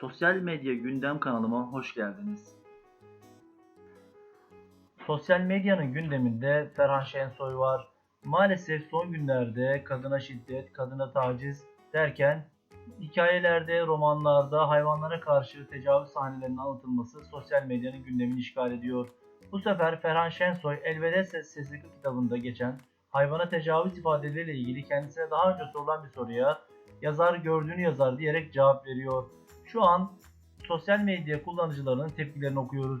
Sosyal medya gündem kanalıma hoş geldiniz. Sosyal medyanın gündeminde Ferhan Şensoy var. Maalesef son günlerde kadına şiddet, kadına taciz derken hikayelerde, romanlarda hayvanlara karşı tecavüz sahnelerinin anlatılması sosyal medyanın gündemini işgal ediyor. Bu sefer Ferhan Şensoy Elveda Sessizlik kitabında geçen hayvana tecavüz ifadeleriyle ilgili kendisine daha önce sorulan bir soruya yazar gördüğünü yazar diyerek cevap veriyor. Şu an sosyal medya kullanıcılarının tepkilerini okuyoruz.